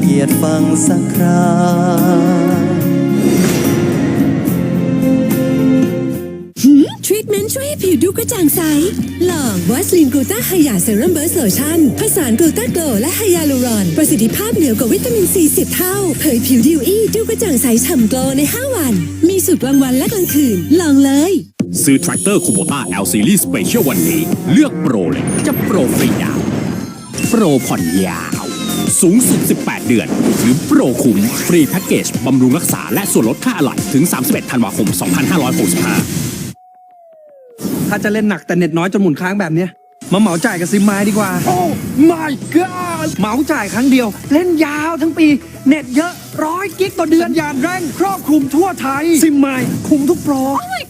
เกียรติฟังสักคราทรีทเมนต์ช่วยให้ผิวดูกระจ่างใส ลองวัสลินกลูตาไฮยาเซรั่มเบอร์สโลชั่น ผสานกลูตาโกลและไฮยาลูรอน ประสิทธิภาพเหนือกว่าวิตามินซี10เท่า เผยผิวดิวอี้ดูกระจ่างใสฉ่ำโกลใน 5 วัน มีสูตรกลางวันและกลางคืน ลองเลย ซื้อแทรกเตอร์คูโบต้า L Series Special วันนี้ เลือกโปรเลย จะโปรฟรีดาวโปรผ่อนยาว สูงสุด 18 เดือน หรือโปรคุ้มฟรีแพ็กเกจบำรุงรักษาและส่วนลดค่าอะไหล่ถึง 31 ธันวาคม 2565 ถ้าจะเล่นหนักแต่เน็ตน้อยจนหมุนค้างแบบเนี้ยมาเหมาจ่ายกับซิมไม้ดีกว่า โอ้ my god เหมาจ่ายครั้งเดียว เล่นยาวทั้งปี เน็ตเยอะร้อยกิกต่อเดือนยานแรงครอบคลุมทั่วไทย ซิมไม้คุมทุกโปรแม่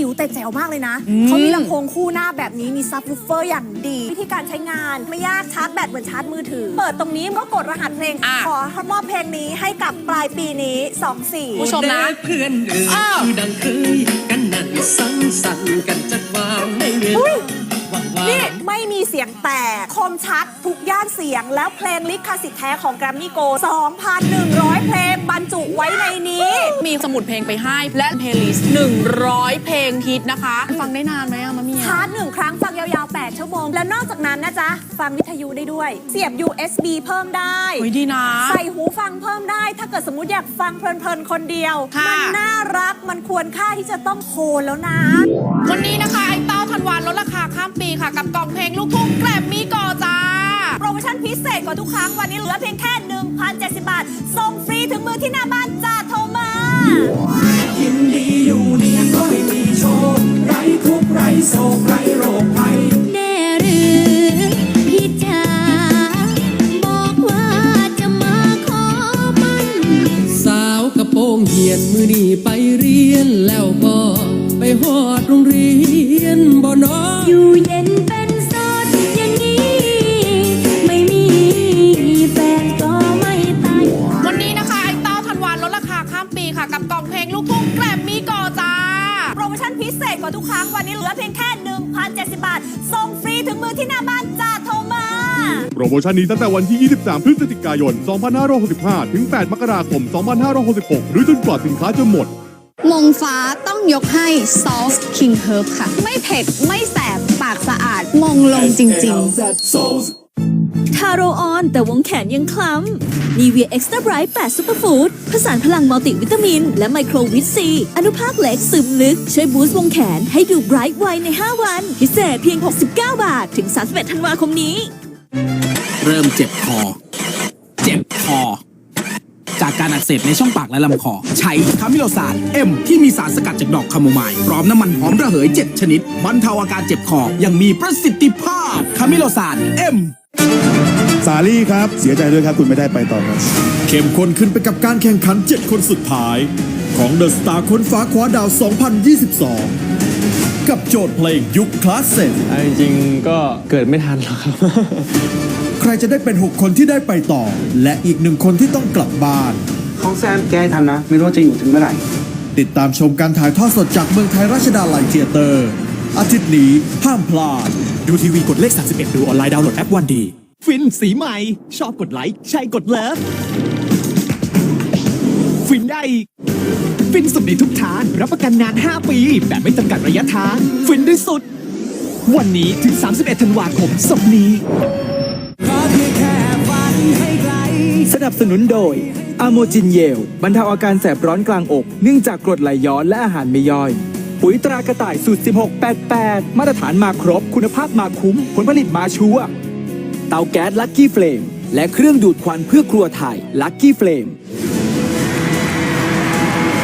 จิ๋วแต่แจ๋วมากเลยนะ เขามีลำโพงคู่หน้าแบบนี้มีซับวูฟเฟอร์อย่างดี วิธีการใช้งานไม่ยากชาร์จแบตเหมือนชาร์จมือถือ เปิดตรงนี้ก็กดรหัสเพลง อะ ขอมอบเพลงนี้ให้กับปลายปีนี้2ผู้ชมนะ เพื่อนเอ่อ้าว ยดังเคยกันนั่นสังสรรค์กันจัดวางในเวลาว่าง4นี่ไม่มีเสียงแตก คมชัดทุกย่านเสียง แล้วเพลงลิขสิทธิ์แท้ของแกรมมี่โก2,100 เพลงบรรจุไว้ในนี้ มีสมุดเพลงไปให้ และเพลย์ลิสต์100 เพลงฮิตนะคะ ฟังได้นานไหมอะมะเมียชาร์จหนึ่งครั้งฟังยาวๆ 8 ชั่วโมง และนอกจากนั้นนะจ๊ะ ฟังวิทยุได้ด้วย เสียบ USB เพิ่มได้เฮ้ยดีนะ ใส่หูฟังเพิ่มได้ ถ้าเกิดสมมติอยากฟังเพลินๆ คนเดียว ค่ะ มัน่ารักมันควรค่าที่จะต้องโคนแล้วนะ วันนี้นะคะไอ้เต้าธันวาลดราคาข้ามปีค่ะ กับกล่องเพลงลูกทุ่งแกรมมิโกจ้า โปรโมชั่นพิเศษกว่าทุกครั้งวันนี้เหลือเพียงแค่ 1,070 บาท ส่งฟรีถึงมือที่หน้าบ้านจ้าโทรมา ยินดีอยู่เนี่ยก็ไม่มีโชคไร้ทุกข์ไร้โศกไร้โรคภัยแน่หรือพี่จ๋าบอกว่าจะมาขอมันสาวกระโปรงเหียนมือนี่ไปเรียนแล้วก็ไปหอดโรงเรียนบ่นออยู่เย็นเป็น ค่ะ กับกล่องเพลงลูกทุ่งแกรมมิโกจ้า โปรโมชั่นพิเศษกว่าทุกครั้งวันนี้เหลือเพียงแค่ 1,070 บาท ส่งฟรีถึงมือที่หน้าบ้านจ้าโทรมา โปรโมชั่นนี้ตั้งแต่วันที่ 23 พฤศจิกายน 2565 ถึง 8 มกราคม 2566 หรือจนกว่าสินค้าจะหมด มงฟ้าต้องยกให้ Sauce King Herb ค่ะ ไม่เผ็ด ไม่แสบ ปากสะอาด มงลงจริง ๆ ทาโรออน แต่วงแขนยังคล้ำนีเวียเอ็กซ์ตร้าไบรท์8ซูเปอร์ฟู้ดผสานพลังมัลติวิตามิน และไมโครวิตซี อนุภาคเหล็กซึมลึก ช่วยบูสต์วงแขนให้ดูไบรท์ไวใน 5 วัน พิเศษเพียง 69 บาท ถึง 31 ธันวาคมนี้ เริ่มเจ็บคอ เจ็บคอจากการอักเสบในช่องปากและลำคอ ใช้คามิโลซานเอ็มที่มีสารสกัดจากดอกคาโมไมล์พร้อมน้ำมันหอมระเหย 7 ชนิดบรรเทาอาการเจ็บคออย่างมีประสิทธิภาพคามิโลซานเอ็ม สาลี่ครับ เสียใจด้วยครับ คุณไม่ได้ไปต่อครับ เข้มข้นขึ้นไปกับการแข่งขัน 7 คนสุดท้าย ของเดอะสตาร์ค้นฟ้าคว้าดาว 2022 กับโจทย์เพลงยุคคลาสสิกจริงๆก็เกิดไม่ทันหรอกครับ ใครจะได้เป็น 6 คนที่ได้ไปต่อ และอีกหนึ่งคนที่ต้องกลับบ้าน ของแซมแกให้ทันนะ ไม่รู้ว่าจะอยู่ถึงเมื่อไหร่ ติดตามชมการถ่ายทอดสดจากเมืองไทยราชดาลัยเทียเตอร์ อาทิตย์นี้ห้ามพลาด ดูทีวีกดเลข 31 ดูออนไลน์ดาวน์โหลดแอปวันดีฟินสีใหม่ ชอบกดไลค์ใช่กดเลิฟฟินได้อีกฟินสุดในทุกทางรับประกันนาน 5 ปี แบบไม่จำกัดระยะทาง ฟินที่สุด วันนี้ถึง 31 ธันวาคมศพนี้สนับสนุนโดยอะโมจินเยลบรรเทาอาการแสบร้อนกลางอก เนื่องจากกรดไหลย้อนและอาหารไม่ย่อย ปุ๋ยตรากระต่ายสูตร 1688 มาตรฐานมาครบ คุณภาพมาคุ้ม ผลผลิตมาชัวเตาแก๊สลักกี้เฟลมและเครื่องดูดควันเพื่อครัวไทยลักกี้เฟลม